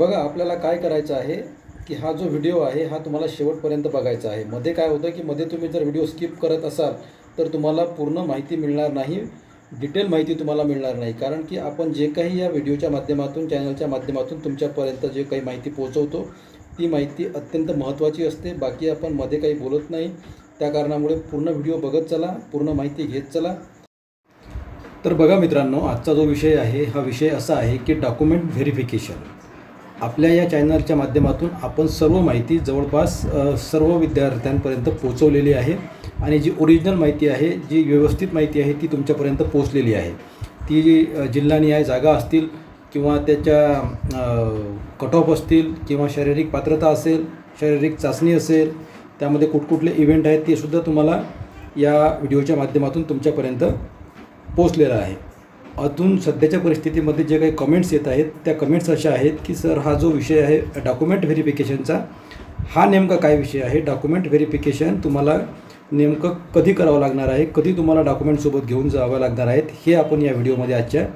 बघा आपल्याला काय करायचं आहे की हा जो व्हिडिओ आहे हा तुम्हाला शेवटपर्यंत बघायचा आहे. मध्ये काय होतं की मध्ये तुम्ही जर व्हिडिओ स्किप करत असाल तर तुम्हाला पूर्ण माहिती मिळणार नाही डिटेल माहिती तुम्हाला मिळणार नाही. कारण की आपण जे काही या व्हिडिओच्या माध्यमातून चॅनलच्या माध्यमातून तुमच्यापर्यंत जे काही माहिती पोहोचवतो ती माहिती अत्यंत महत्त्वाची असते. बाकी आपण मध्ये काही बोलत नाही. त्या कारणामुळे पूर्ण व्हिडिओ बघत चला पूर्ण माहिती घेत चला. तर बघा मित्रांनो आजचा जो विषय आहे हा विषय असा आहे की डॉक्युमेंट व्हेरिफिकेशन आपल्या या चॅनलच्या माध्यमातून आपण सर्व माहिती जवळपास सर्व विद्यार्थ्यांपर्यंत पोहोचवलेली आहे. आणि जी ओरिजिनल माहिती आहे जी व्यवस्थित माहिती आहे ती तुमच्यापर्यंत पोहोचलेली आहे. ती जी जिल्हानिहाय जागा असतील किंवा त्याच्या कट ऑफ असतील किंवा शारीरिक पात्रता असेल शारीरिक चाचणी असेल त्यामध्ये कुठकुठले इव्हेंट आहेत ते सुद्धा तुम्हाला या व्हिडिओच्या माध्यमातून तुमच्यापर्यंत पोचलेलं आहे. अजून सध्याच्या परिस्थितीमध्ये जे काही कमेंट्स येत आहेत त्या कमेंट्स अशा आहेत की सर हा जो विषय आहे डॉक्युमेंट व्हेरिफिकेशनचा हा नेमका काय विषय आहे? डॉक्युमेंट व्हेरिफिकेशन तुम्हाला नेमकं कधी करावं लागणार आहे? कधी तुम्हाला डॉक्युमेंटसोबत घेऊन जावं लागणार आहेत? हे आपण या व्हिडिओमध्ये आजच्या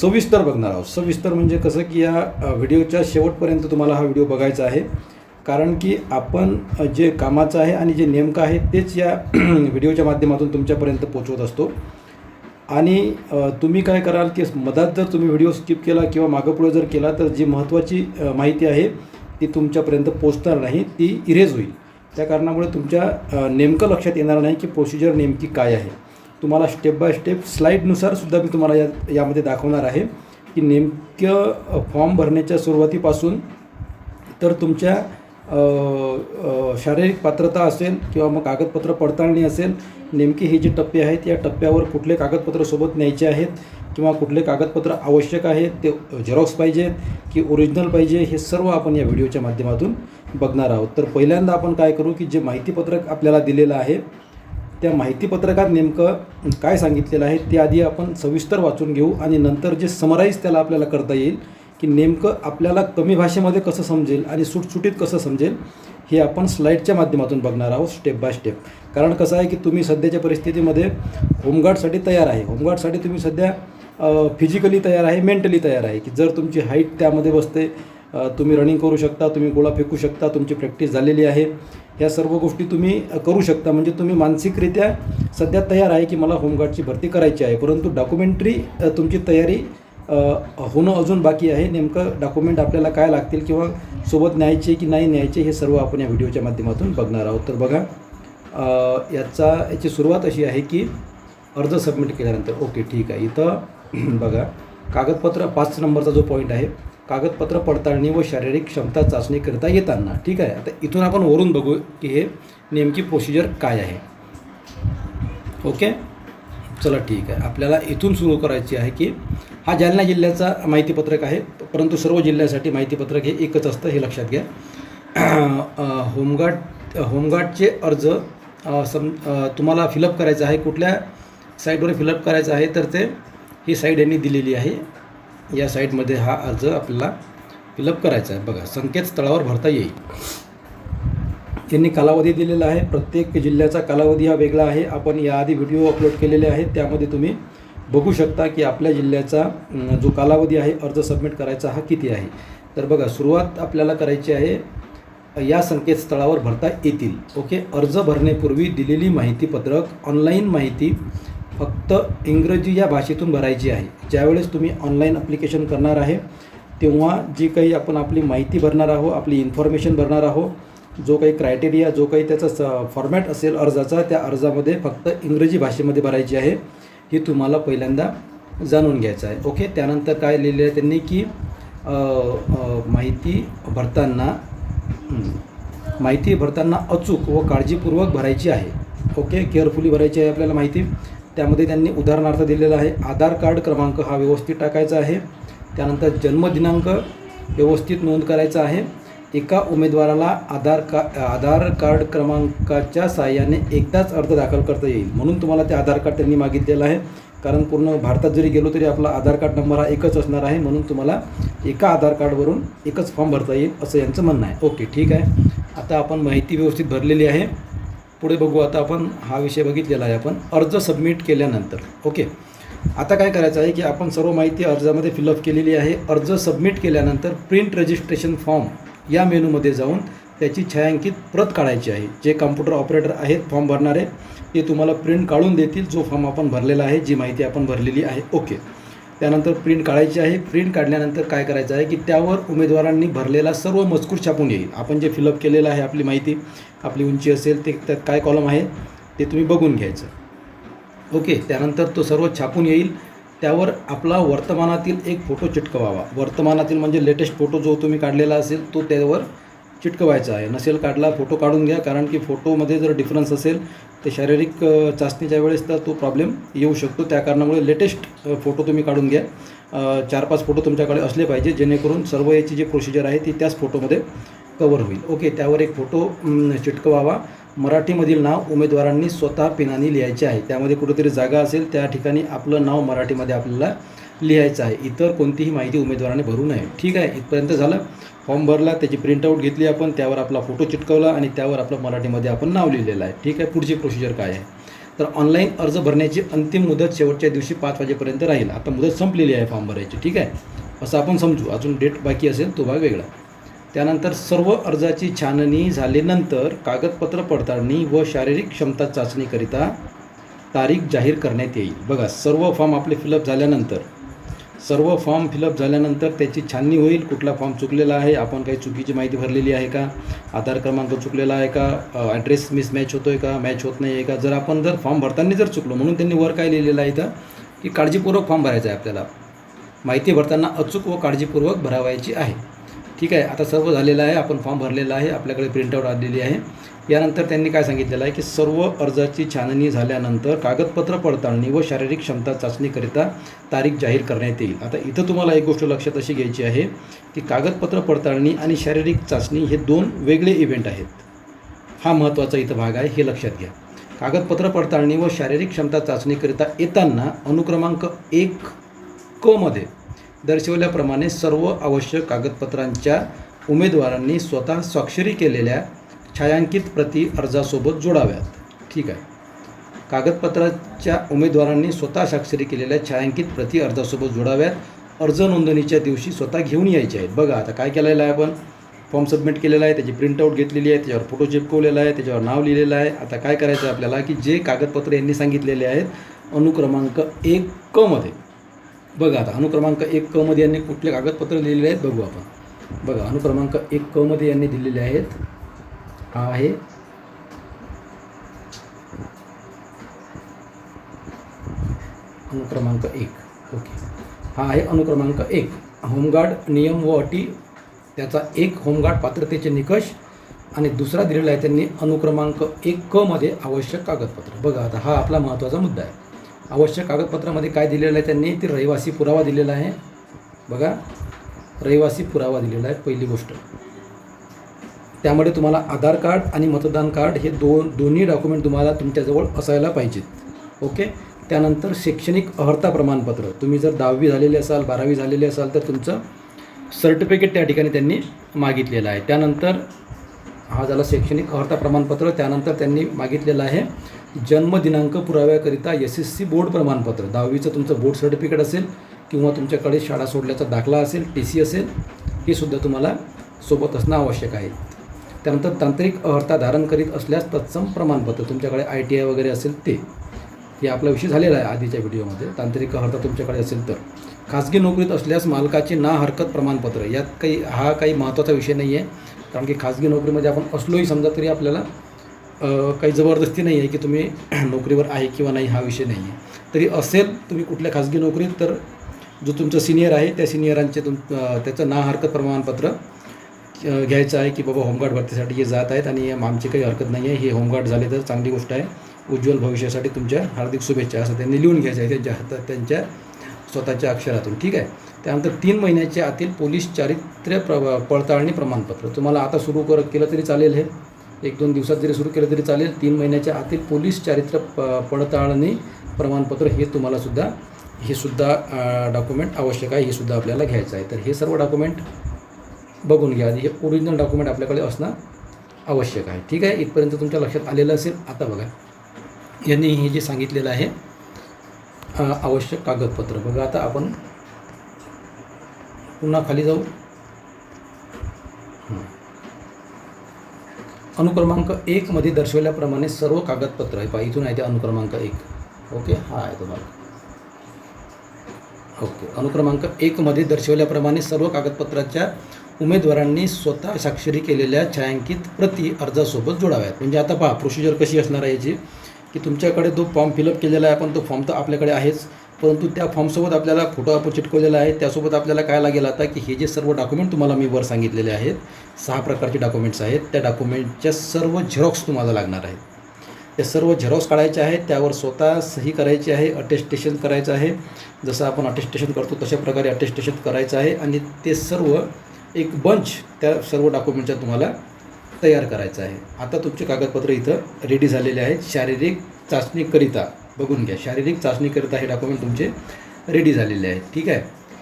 सविस्तर बघणार आहोत. सविस्तर म्हणजे कसं की या व्हिडिओच्या शेवटपर्यंत तुम्हाला हा व्हिडिओ बघायचा आहे. कारण की आपण जे कामाचं आहे आणि जे नेमकं आहे तेच या व्हिडिओच्या माध्यमातून तुमच्यापर्यंत पोचवत असतो. आणि तुम्ही काय कराल की मधात जर तुम्ही व्हिडिओ स्किप केला किंवा मागंपुढे जर केला तर जी महत्त्वाची माहिती आहे ती तुमच्यापर्यंत पोचणार नाही ती इरेज होईल. त्या कारणामुळे तुमच्या नेमकं लक्षात येणार नाही की प्रोसिजर नेमकी काय आहे. तुम्हाला स्टेप बाय स्टेप स्लाईडनुसार सुद्धा मी तुम्हाला या यामध्ये दाखवणार आहे की नेमकं फॉर्म भरण्याच्या सुरुवातीपासून तर तुमच्या शारीरिक पात्रता असेल किंवा मग कागदपत्र पडताळणी असेल नेमकी ही जी टप्पे आहेत या टप्प्यावर कुठले कागदपत्र सोबत न्यायचे आहेत किंवा कुठले कागदपत्र आवश्यक आहेत ते झेरॉक्स पाहिजेत की ओरिजिनल पाहिजे हे सर्व आपण या व्हिडिओच्या माध्यमातून बघणार आहोत. तर पहिल्यांदा आपण काय करू की जे माहितीपत्रक आपल्याला दिलेलं आहे त्या माहितीपत्रकात नेमकं काय सांगितलेलं आहे ते आधी आपण सविस्तर वाचून घेऊ आणि नंतर जे समराईज त्याला आपल्याला करता येईल की नेमकं आपल्याला कमी भाषेमध्ये कसं समजेल आणि सुटसुटीत कसं समजेल हे आपण स्लाईडच्या माध्यमातून बघणार आहोत स्टेप बाय स्टेप कारण कसं आहे की तुम्ही सध्याच्या परिस्थितीमध्ये होमगार्डसाठी तयार आहे. होमगार्डसाठी तुम्ही सध्या फिजिकली तयार आहे मेंटली तयार आहे. की जर तुमची हाईट त्यामध्ये बसते तुम्ही रनिंग करू शकता तुम्ही गोळा फेकू शकता तुमची प्रॅक्टिस झालेली आहे. ह्या सर्व गोष्टी तुम्ही करू शकता. म्हणजे तुम्ही मानसिकरित्या सध्या तयार आहे की मला होमगार्डची भरती करायची आहे. परंतु डॉक्युमेंटरी तुमची तयारी होणं अजून बाकी आहे. नेमकं डॉक्युमेंट आपल्याला काय लागतील किंवा सोबत न्यायचे की नाही न्यायचे हे सर्व आपण या व्हिडिओच्या माध्यमातून बघणार आहोत. तर बघा याचा याची सुरुवात अशी आहे की अर्ज सबमिट केल्यानंतर. ओके ठीक आहे. इथं बघा कागदपत्र पाच नंबरचा जो पॉईंट आहे कागदपत्र पडताळणी व शारीरिक क्षमता चाचणी करता येताना ठीक आहे? आता इथून आपण वरून बघू की हे नेमकी प्रोसिजर काय आहे. ओके? चला ठीक आहे. आपल्याला इथून सुरू करायची आहे की हा जालना जिल्ह्याचा माहितीपत्रक आहे परंतु सर्व जिल्ह्यासाठी माहितीपत्रक हे एकच असतं हे लक्षात घ्या. होमगार्ड होमगार्डचे अर्ज सम तुम्हाला फिलअप करायचं आहे कुठल्या साईटवर फिलअप करायचं आहे तर ते ही साईट यांनी दिलेली आहे. या साईटमध्ये हा अर्ज आपल्याला फिलअप करायचा आहे. बघा संकेतस्थळावर भरता येईल. त्यांनी कालावधी दिलेला आहे. प्रत्येक जिल्ह्याचा कालावधी हा वेगळा आहे. आपण याआधी व्हिडिओ अपलोड केलेले आहेत. त्यामध्ये तुम्ही बघू शकता की आपल्या जिल्ह्याचा जो कालावधी आहे अर्ज सबमिट करायचा हा किती आहे. तर बघा सुरुवात आपल्याला करायची आहे. या संकेतस्थळावर भरता येतील. ओके? अर्ज भरण्यापूर्वी दिलेली माहितीपत्रक ऑनलाईन माहिती फक्त इंग्रजी या भाषेतून भरायची आहे. ज्यावेळेस तुम्ही ऑनलाईन अप्लिकेशन करणार आहे तेव्हा जी काही आपण आपली माहिती भरणार आहोत आपली इन्फॉर्मेशन भरणार आहोत जो काही क्रायटेरिया जो काही त्याचा स फॉर्मॅट असेल अर्जाचा त्या अर्जामध्ये फक्त इंग्रजी भाषेमध्ये भरायची आहे. ही तुम्हाला पहिल्यांदा जाणून घ्यायचं आहे. ओके त्यानंतर काय लिहिलं आहे त्यांनी की माहिती भरताना माहिती भरताना अचूक व काळजीपूर्वक भरायची आहे. ओके केअरफुली भरायची आहे आपल्याला माहिती. त्यामध्ये त्यांनी उदाहरणार्थ दिलेलं आहे आधार कार्ड क्रमांक हा व्यवस्थित टाकायचा आहे. त्यानंतर जन्मदिनांक व्यवस्थित नोंद करायचा आहे. एका उमेदवाराला आधार का आधार कार्ड क्रमांकाच्या साहाय्याने एकदाच अर्ज दाखल करता येईल. म्हणून तुम्हाला ते आधार कार्ड त्यांनी मागितलेलं आहे. कारण पूर्ण भारतात जरी गेलो तरी आपला आधार कार्ड नंबर हा एकच असणार आहे. म्हणून तुम्हाला एका आधार कार्डवरून एकच फॉर्म भरता येईल असं यांचं म्हणणं आहे. ओके ठीक आहे. आता आपण माहिती व्यवस्थित भरलेली आहे. पुढे बघू आता आपण हा विषय बघितलेला आहे आपण. अर्ज सबमिट केल्यानंतर. ओके. आता काय करायचं आहे की आपण सर्व माहिती अर्जामध्ये फिलअप केलेली आहे. अर्ज सबमिट केल्यानंतर प्रिंट रजिस्ट्रेशन फॉर्म या मेनूमध्ये जाऊन त्याची छायांकित प्रत काढायची आहे. जे कम्प्युटर ऑपरेटर आहेत फॉर्म भरणारे ते तुम्हाला प्रिंट काढून देतील. जो फॉर्म आपण भरलेला आहे जी माहिती आपण भरलेली आहे ओके. त्यानंतर प्रिंट काढायची आहे. प्रिंट काढल्यानंतर काय करायचं आहे की त्यावर उमेदवारांनी भरलेला सर्व मजकूर छापून येईल. आपण जे फिलअप केलेलं आहे आपली माहिती आपली उंची असेल ते त्यात काय कॉलम आहे ते तुम्ही बघून घ्यायचं. ओके. त्यानंतर तो सर्व छापून येईल. त्यावर आपला वर्तमानातील एक फोटो चिटकवावा. वर्तमानातील म्हणजे लेटेस्ट फोटो जो तुम्ही काढलेला असेल तो त्यावर चिटकवायचा आहे. नसेल काढला फोटो काढून घ्या. कारण की फोटोमध्ये जर डिफरन्स असेल ते शारीरिक चाचणीच्या वेळेस तर तो प्रॉब्लेम येऊ शकतो. त्या कारणामुळे लेटेस्ट फोटो तुम्ही काढून घ्या. चार पाच फोटो तुमच्याकडे असले पाहिजे जेणेकरून सर्व याची जी प्रोसिजर आहे ती त्याच फोटोमध्ये कवर होईल. ओके त्यावर एक फोटो चिटकवावा. मराठीमधील नाव उमेदवारांनी स्वतः पिनाने लिहायचे आहे. त्यामध्ये कुठेतरी जागा असेल त्या ठिकाणी आपलं नाव मराठीमध्ये आपल्याला लिहायचं आहे. इतर कोणतीही माहिती उमेदवाराने भरू नये. ठीक आहे इथपर्यंत झालं. फॉर्म भरला त्याची प्रिंटआउट घेतली आपण त्यावर आपला फोटो चिटकवला आणि त्यावर आपलं मराठीमध्ये आपण नाव लिहिलेलं आहे. ठीक आहे पुढची प्रोसिजर काय आहे? तर ऑनलाईन अर्ज भरण्याची अंतिम मुदत शेवटच्या दिवशी पाच वाजेपर्यंत राहील. आता मुदत संपलेली आहे फॉर्म भरायची. ठीक आहे असं आपण समजू. अजून डेट बाकी असेल तो भाग वेगळा. त्यानंतर सर्व अर्जाची छाननी झाल्यानंतर कागदपत्र पडताळणी व शारीरिक क्षमता चाचणीकरिता तारीख जाहीर करण्यात येईल. बघा सर्व फॉर्म आपले फिलअप झाल्यानंतर सर्व फॉर्म फिलअप झाल्यानंतर त्याची छाननी होईल कुठला फॉर्म चुकलेला आहे आपण काही चुकीची माहिती भरलेली आहे का आधार क्रमांक चुकलेला आहे का ॲड्रेस मिसमॅच होतो आहे का मॅच होत नाही आहे का जर आपण जर फॉर्म भरताना जर चुकलो म्हणून त्यांनी वर काय लिहिलेलं आहे इथं की काळजीपूर्वक फॉर्म भरायचा आहे आपल्याला. माहिती भरताना अचूक व काळजीपूर्वक भरावायची आहे. ठीक आहे आता सर्व झालेलं आहे आपण फॉर्म भरलेला आहे आपल्याकडे प्रिंटआउट आलेली आहे. यानंतर त्यांनी काय सांगितलेलं आहे की सर्व अर्जाची छाननी झाल्यानंतर कागदपत्र पडताळणी व शारीरिक क्षमता चाचणीकरिता तारीख जाहीर करण्यात येईल. आता इथं तुम्हाला एक गोष्ट लक्षात अशी घ्यायची आहे की कागदपत्र पडताळणी आणि शारीरिक चाचणी हे दोन वेगळे इव्हेंट आहेत. हा महत्त्वाचा इथं भाग आहे हे लक्षात घ्या. कागदपत्र पडताळणी व शारीरिक क्षमता चाचणीकरिता येताना अनुक्रमांक एक क मध्ये दर्शवल्याप्रमाणे सर्व आवश्यक कागदपत्रांच्या उमेदवारांनी स्वतः स्वाक्षरी केलेल्या छायांकित प्रती अर्जासोबत जोडाव्यात. ठीक आहे. कागदपत्राच्या उमेदवारांनी स्वतः स्वाक्षरी केलेल्या छायांकित प्रती अर्जासोबत जोडाव्यात. अर्ज नोंदणीच्या दिवशी स्वतः घेऊन यायचे आहेत. बघा आता काय केलेलं आहे आपण? फॉर्म सबमिट केलेला आहे त्याची प्रिंटआउट घेतलेली आहे त्याच्यावर फोटो चिपकवलेला आहे त्याच्यावर नाव लिहिलेलं आहे. आता काय करायचं आहे आपल्याला? की जे कागदपत्र यांनी सांगितलेले आहेत अनुक्रमांक एक कमध्ये बघा आता अनुक्रमांक एक क मध्ये यांनी कुठले कागदपत्र लिहिलेले आहेत बघू आपण. बघा अनुक्रमांक एक क मध्ये यांनी दिलेले आहेत. हा आहे. अनुक्रमांक एक. ओके. हा आहे अनुक्रमांक एक. होमगार्ड नियम व अटी त्याचा एक होमगार्ड पात्रतेचे निकष आणि दुसरा दिलेला आहे त्यांनी अनुक्रमांक एक क मध्ये आवश्यक कागदपत्र. बघा आता हा आपला महत्त्वाचा मुद्दा आहे. आवश्यक कागदपत्रामध्ये काय दिलेलं आहे त्यांनी ते रहिवासी पुरावा दिलेला आहे. बघा रहिवासी पुरावा दिलेला आहे पहिली गोष्ट. त्यामध्ये तुम्हाला आधार कार्ड आणि मतदान कार्ड हे दोन दोन्ही डॉक्युमेंट तुम्हाला तुमच्याजवळ असायला पाहिजेत. ओके? त्यानंतर शैक्षणिक अर्हता प्रमाणपत्र. तुम्ही जर दहावी झालेले असाल बारावी झालेले असाल तर तुमचं सर्टिफिकेट त्या ठिकाणी त्यांनी मागितलेलं आहे. त्यानंतर हा झाला शैक्षणिक अर्हता प्रमाणपत्र. त्यानंतर त्यांनी मागितलेलं आहे जन्मदिनांक पुराव्याकरिता एस एस सी बोर्ड प्रमाणपत्र. दहावीचं तुमचं बोर्ड सर्टिफिकेट असेल किंवा तुमच्याकडे शाळा सोडल्याचा दाखला असेल टी सी असेल हे सुद्धा तुम्हाला सोबत असणं आवश्यक आहे. त्यानंतर तांत्रिक अर्हता धारण करीत असल्यास तत्सम प्रमाणपत्र तुमच्याकडे आय टी आय वगैरे असेल ते हे आपला विषय झालेला आहे आधीच्या व्हिडिओमध्ये. तांत्रिक अर्हता तुमच्याकडे असेल तर. खाजगी नोकरीत असल्यास मालकाचे ना हरकत प्रमाणपत्र यात काही हा काही महत्त्वाचा विषय नाही आहे कारण की खाजगी नोकरीमध्ये आपण असलोही समजा तरी आपल्याला काही जबरदस्ती नाही आहे की तुम्ही नोकरीवर आहे किंवा नाही हा विषय नाही आहे. तरी असेल तुम्ही कुठल्या खाजगी नोकरीत तर जो तुमचा सिनियर आहे त्या सिनियरांचे तुम त्याचं ना हरकत प्रमाणपत्र घ्यायचं आहे की बाबा होमगार्ड भरतीसाठी हे जात आहेत आणि आमची काही हरकत नाही आहे. हे होमगार्ड झाले तर चांगली गोष्ट आहे. उज्ज्वल भविष्यासाठी तुमच्या हार्दिक शुभेच्छा असं त्यांनी लिहून घ्यायचं आहे त्यांच्या हातात त्यांच्या स्वतःच्या अक्षरातून. ठीक आहे? त्यानंतर तीन महिन्याच्या आतील पोलीस चारित्र्य प्र पडताळणी प्रमाणपत्र. तुम्हाला आता सुरू कर केलं तरी चालेल हे. एक दोन दिवसात जरी सुरू केलं तरी चालेल. तीन महिन्याच्या आतील पोलीस चारित्र्य प पडताळणी प्रमाणपत्र हे तुम्हाला सुद्धा हे सुद्धा डॉक्युमेंट आवश्यक आहे. हे सुद्धा आपल्याला घ्यायचं आहे. तर हे सर्व डॉक्युमेंट बघून घ्या. हे ओरिजिनल डॉक्युमेंट आपल्याकडे असणं आवश्यक आहे. ठीक आहे? इथपर्यंत तुमच्या लक्षात आलेलं असेल आता बघा. यांनी हे जे सांगितलेलं आहे आवश्यक कागदपत्र. बघा आता आपण पुन्हा खाली जाऊ. अनुक्रमांक एकमध्ये दर्शवल्याप्रमाणे सर्व कागदपत्र आहे. पहा इथून आहे ते अनुक्रमांक एक. ओके? हा आहे तुम्हाला. ओके. अनुक्रमांक एकमध्ये दर्शवल्याप्रमाणे सर्व कागदपत्राच्या उमेदवारांनी स्वतः स्वाक्षरी केलेल्या छायांकित प्रती अर्जासोबत जोडाव्यात. म्हणजे आता पहा प्रोसिजर कशी असणार आहे याची? की तुमच्याकडे जो फॉर्म फिलअप केलेला आहे आपण तो फॉर्म तर आपल्याकडे आहेच. परंतु त्या फॉर्मसोबत आपल्याला फोटो आपण चिटकवलेला आहे. त्यासोबत आपल्याला काय लागेल आता की हे जे सर्व डॉक्युमेंट तुम्हाला मी वर सांगितलेले आहेत सहा प्रकारचे डॉक्युमेंट्स आहेत. त्या डॉक्युमेंटच्या सर्व झेरॉक्स तुम्हाला लागणार आहेत. ते सर्व झेरॉक्स काढायचे आहेत त्यावर स्वतः सही करायची आहे अटेस्टेशन करायचं आहे. जसं आपण अटेस्टेशन करतो तशा प्रकारे अटेस्टेशन करायचं आहे आणि ते सर्व एक बंच त्या सर्व डॉक्युमेंटच्या तुम्हाला तयार करायचं आहे. आता तुमचे कागदपत्र इथं रेडी झालेले आहेत. शारीरिक चाचणीकरिता बघून घ्या. शारीरिक चाचणीकरिता हे डॉक्युमेंट तुमचे रेडी झालेले आहेत. ठीक आहे?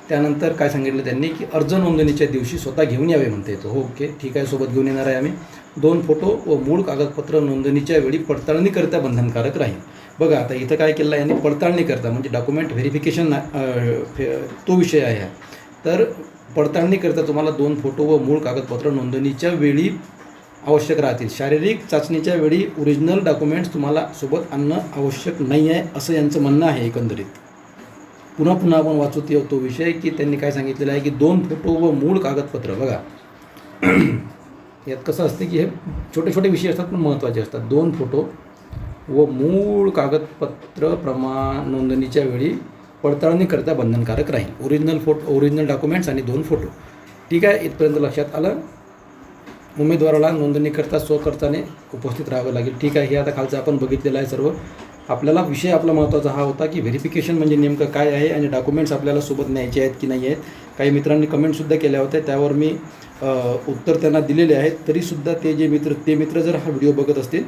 त्यानंतर काय सांगितलं त्यांनी की अर्ज नोंदणीच्या दिवशी स्वतः घेऊन यावे म्हणते येतो. हो, ओके. ठीक आहे. सोबत घेऊन येणार आहे आम्ही. दोन फोटो व मूळ कागदपत्र नोंदणीच्या वेळी पडताळणीकरिता बंधनकारक राहील. बघा आता इथं काय केलं आहे यांनी? पडताळणीकरता म्हणजे डॉक्युमेंट व्हेरिफिकेशन तो विषय आहे तर पडताळणीकरता तुम्हाला दोन फोटो व मूळ कागदपत्र नोंदणीच्या वेळी आवश्यक राहतील. शारीरिक चाचणीच्या वेळी ओरिजिनल डॉक्युमेंट्स तुम्हाला सोबत आणणं आवश्यक नाही आहे असं यांचं म्हणणं आहे एकंदरीत. पुन्हा पुन्हा आपण वाचूत येऊ तो विषय की त्यांनी काय सांगितलेलं आहे की दोन फोटो व मूळ कागदपत्र. बघा. यात कसं असते की हे छोटे छोटे विषय असतात पण महत्त्वाचे असतात. दोन फोटो व मूळ कागदपत्र प्रमाण नोंदणीच्या वेळी पडताळणीकरता बंधनकारक राहील. ओरिजिनल फोटो ओरिजिनल डॉक्युमेंट्स आणि दोन फोटो. ठीक आहे? इथपर्यंत लक्षात आलं? उमेदवाराला नोंदणीकरता स्वकर्ताने उपस्थित राहावं लागेल. ठीक आहे हे आता खालचं आपण बघितलेलं आहे सर्व. आपल्याला विषय आपला महत्त्वाचा हा होता की व्हेरिफिकेशन म्हणजे नेमकं काय आहे आणि डॉक्युमेंट्स आपल्याला सोबत न्यायचे आहेत की नाही आहेत. काही मित्रांनी कमेंटसुद्धा केल्या होत्या त्यावर मी उत्तर त्यांना दिलेले आहेत. तरीसुद्धा ते जे मित्र ते मित्र जर हा व्हिडिओ बघत असतील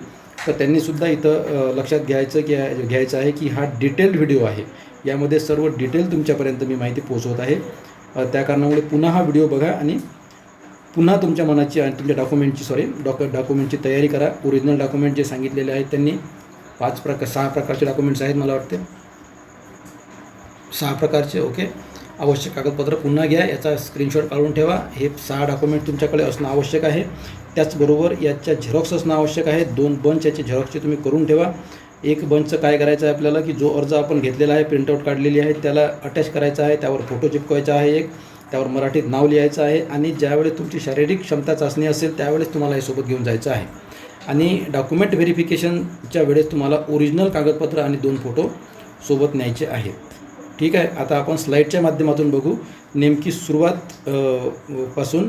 तर त्यांनीसुद्धा इथं लक्षात घ्यायचं की घ्यायचं आहे की हा डिटेल्ड व्हिडिओ आहे. यामध्ये सर्व डिटेल तुमच्यापर्यंत मी माहिती पोहोचवत आहे. त्या कारणामुळे पुन्हा हा व्हिडिओ बघा आणि पुन्हा तुमच्या मनाची आणि तुमच्या डॉक्युमेंटची सॉरी डॉक डॉक्युमेंटची तयारी करा. ओरिजिनल डॉक्युमेंट जे सांगितलेले आहेत त्यांनी पाच प्रकार सहा प्रकारचे डॉक्युमेंट्स आहेत मला वाटते. सहा प्रकारचे ओके आवश्यक कागदपत्र पुन्हा घ्या याचा स्क्रीनशॉट काढून ठेवा. हे सहा डॉक्युमेंट तुमच्याकडे असणं आवश्यक आहे. त्याचबरोबर याच्या झेरॉक्स असणं आवश्यक आहे. दोन बंच याचे झेरॉक्सचे तुम्ही करून ठेवा. एक बंचचं काय करायचं आहे आपल्याला की जो अर्ज आपण घेतलेला आहे प्रिंटआउट काढलेली आहे त्याला अटॅच करायचा आहे त्यावर फोटो चिपकवायचा आहे एक. त्यावर मराठीत नाव लिहायचं आहे आणि ज्यावेळेस तुमची शारीरिक क्षमता चाचणी असेल त्यावेळेस तुम्हाला हे सोबत घेऊन जायचं आहे. आणि डॉक्युमेंट व्हेरिफिकेशनच्या वेळेस तुम्हाला ओरिजिनल कागदपत्र आणि दोन फोटो सोबत न्यायचे आहेत ठीक आहे आता आपण स्लाईडच्या माध्यमातून बघू. नेमकी सुरुवात पासून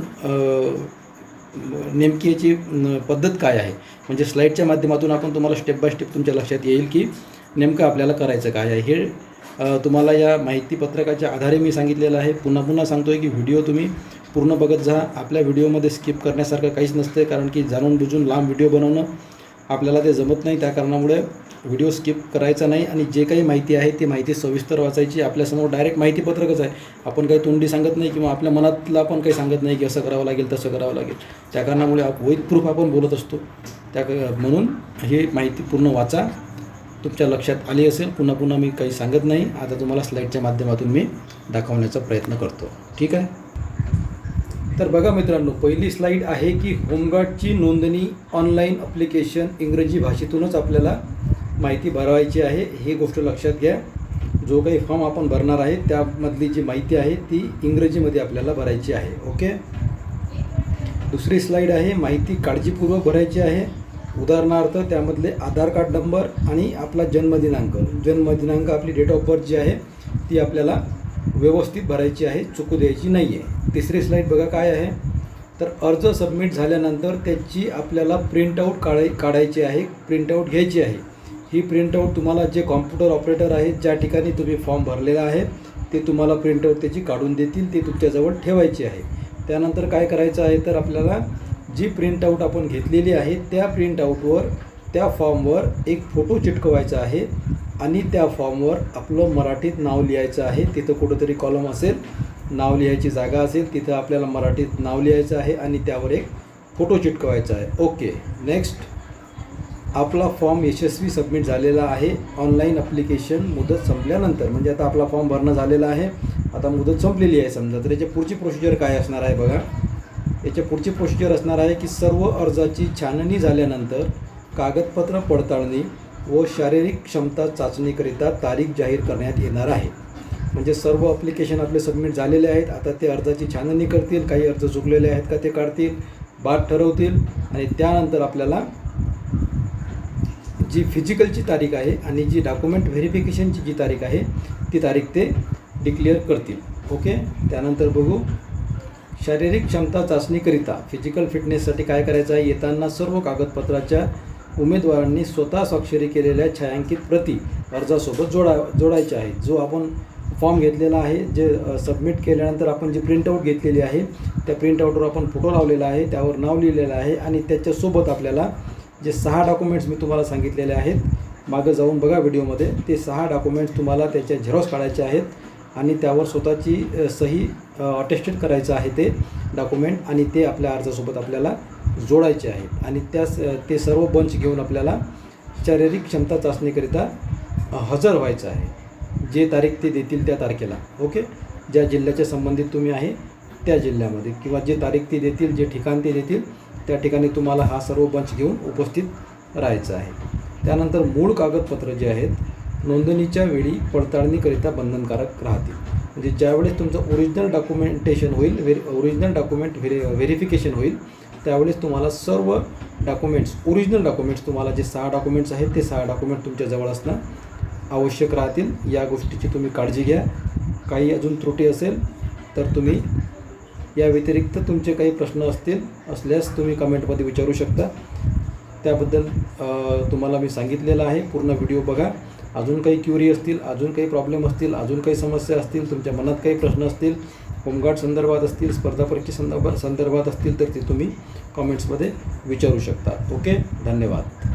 नेमकी याची पद्धत काय आहे? म्हणजे स्लाईडच्या माध्यमातून आपण तुम्हाला स्टेप बाय स्टेप तुमच्या लक्षात येईल की नेमकं आपल्याला करायचं काय आहे. हे तुम्हाला या माहितीपत्रकाच्या आधारे मी सांगितलेलं आहे. पुन्हा पुन्हा सांगतो आहे की व्हिडिओ तुम्ही पूर्ण बघत जा. आपल्या व्हिडिओमध्ये स्किप करण्यासारखं काहीच नसते कारण की जाणून बुजून लांब व्हिडिओ बनवणं आपल्याला ते जमत नाही. त्या कारणामुळे व्हिडिओ स्किप करायचा नाही आणि जे काही माहिती आहे ती माहिती सविस्तर वाचायची. आपल्यासमोर डायरेक्ट माहितीपत्रकच आहे. आपण काही तोंडी सांगत नाही किंवा आपल्या मनातला आपण काही सांगत नाही की असं करावं लागेल तसं करावं लागेल. त्या कारणामुळे आप प्रूफ आपण बोलत असतो. त्या क- म्हणून ही माहिती पूर्ण वाचा. तुमच्या लक्षात आली असेल पुन्हा पुन्हा मी काही सांगत नाही. आता तुम्हाला स्लाईडच्या माध्यमातून मी दाखवण्याचा प्रयत्न करतो. ठीक आहे? तर बघा मित्रांनो पहिली स्लाईड आहे की होमगार्डची नोंदणी ऑनलाईन अप्लिकेशन इंग्रजी भाषेतूनच आपल्याला माहिती भरवायची आहे. ही गोष्ट लक्षात घ्या. जो काही फॉर्म आपण भरणार आहे त्यामधली जी माहिती आहे ती इंग्रजीमध्ये आपल्याला भरायची आहे. ओके? दुसरी स्लाईड आहे माहिती काळजीपूर्वक भरायची आहे. उदाहरणार्थ त्यामधले आधार कार्ड नंबर आणि आपला जन्मदिनांक. जन्मदिनांक आपली डेट ऑफ बर्थ जी आहे ती आपल्याला व्यवस्थित भरायची आहे चुकू द्यायची नाही आहे तिसरी स्लाईड बघा काय आहे. तर अर्ज सबमिट झाल्यानंतर त्याची आपल्याला प्रिंटआउट काढाय काढायची आहे प्रिंटआउट घ्यायची आहे. ही प्रिंटआउट तुम्हाला जे कॉम्प्युटर ऑपरेटर आहेत ज्या ठिकाणी तुम्ही फॉर्म भरलेला आहे ते तुम्हाला प्रिंटआउट त्याची काढून देतील ते तुमच्याजवळ ठेवायची आहे. त्यानंतर काय करायचं आहे तर आपल्याला जी प्रिंटआउट आपण घेतलेली आहे त्या प्रिंटआउटवर त्या फॉर्मवर एक फोटो चिटकवायचा आहे आणि त्या फॉर्मवर आपलं मराठीत नाव लिहायचं आहे. तिथं कुठंतरी कॉलम असेल नाव लिहायची जागा असेल तिथं आपल्याला मराठीत नाव लिहायचं आहे आणि त्यावर एक फोटो चिटकवायचा आहे. ओके नेक्स्ट आपला फॉर्म यशस्वी सबमिट झालेला आहे. ऑनलाईन अप्लिकेशन मुदत संपल्यानंतर म्हणजे आता आपला फॉर्म भरणं झालेला आहे. आता मुदत संपलेली आहे समजा तर याच्या पुढची प्रोसिजर काय असणार आहे बघा. याच्या पुढची प्रोसिजर असणार आहे की सर्व अर्जाची छाननी झाल्यानंतर कागदपत्र पडताळणी व शारीरिक क्षमता चाचणीकरिता तारीख जाहीर करण्यात येणार आहे. म्हणजे सर्व अप्लिकेशन आपले सबमिट झालेले आहेत. आता ते अर्जाची छाननी करतील काही अर्ज चुकलेले आहेत का ते काढतील बाद ठरवतील आणि त्यानंतर आपल्याला जी फिजिकलची तारीख आहे आणि जी डॉक्युमेंट व्हेरिफिकेशनची जी तारीख आहे ती तारीख ते डिक्लेअर करतील. ओके त्यानंतर बघू शारीरिक क्षमता चाचणीकरिता फिजिकल फिटनेससाठी काय करायचं आहे? येताना सर्व कागदपत्राच्या उमेदवारांनी स्वतः स्वाक्षरी केलेल्या छायांकित प्रती अर्जासोबत जोडा जोडायच्या आहेत. जो आपण फॉर्म घेतलेला आहे जे सबमिट केल्यानंतर आपण जी प्रिंटआउट घेतलेली आहे त्या प्रिंटआउटवर आपण फोटो लावलेला आहे त्यावर नाव लिहिलेलं आहे आणि त्याच्यासोबत आपल्याला जे सहा डॉक्युमेंट्स मी तुम्हाला सांगितलेले आहेत मागं जाऊन बघा व्हिडिओमध्ये ते सहा डॉक्युमेंट्स तुम्हाला त्याच्या झेरॉक्स काढायचे आहेत आणि त्यावर स्वतःची सही अटेस्टेड करायचं आहे ते डॉक्युमेंट आणि ते आपल्या अर्जासोबत आपल्याला जोडायचे आहेत. आणि त्यास ते सर्व बंच घेऊन आपल्याला शारीरिक क्षमता चाचणीकरिता हजर व्हायचं आहे. जे तारीख ते देतील त्या तारखेला ओके ज्या जिल्ह्याच्या संबंधित तुम्ही आहे त्या जिल्ह्यामध्ये. किंवा जे तारीख ते देतील जे ठिकाण ते देतील त्या ठिकाणी तुम्हाला हा सर्व बंच घेऊन उपस्थित राहायचं आहे. त्यानंतर मूळ कागदपत्र जे आहेत नोंदणीच्या वेळी पडताळणीकरिता बंधनकारक राहतील. म्हणजे ज्यावेळेस तुमचं ओरिजिनल डॉक्युमेंटेशन होईल very original document very verification होईल त्यावेळेस तुम्हाला सर्व डॉक्युमेंट्स ओरिजिनल डॉक्युमेंट्स तुम्हाला जे सहा डॉक्युमेंट्स आहेत ते सहा डॉक्युमेंट तुमच्याजवळ असणं आवश्यक राहतील. या गोष्टीची तुम्ही काळजी घ्या. काही अजून त्रुटी असेल तर तुम्ही या व्यतिरिक्त तुमचे काही प्रश्न असतील असल्यास तुम्ही कमेंटमध्ये विचारू शकता. त्याबद्दल तुम्हाला मी सांगितलेलं आहे. पूर्ण व्हिडिओ बघा. अजून काही क्युरी असतील अजून काही प्रॉब्लेम असतील अजून काही समस्या असतील तुमच्या मनात काही प्रश्न असतील होमगार्ड संदर्भात असतील स्पर्धा परीक्षे संदर्भात संदर्भात असतील तर ते तुम्ही कमेंट्समध्ये विचारू शकता. ओके धन्यवाद.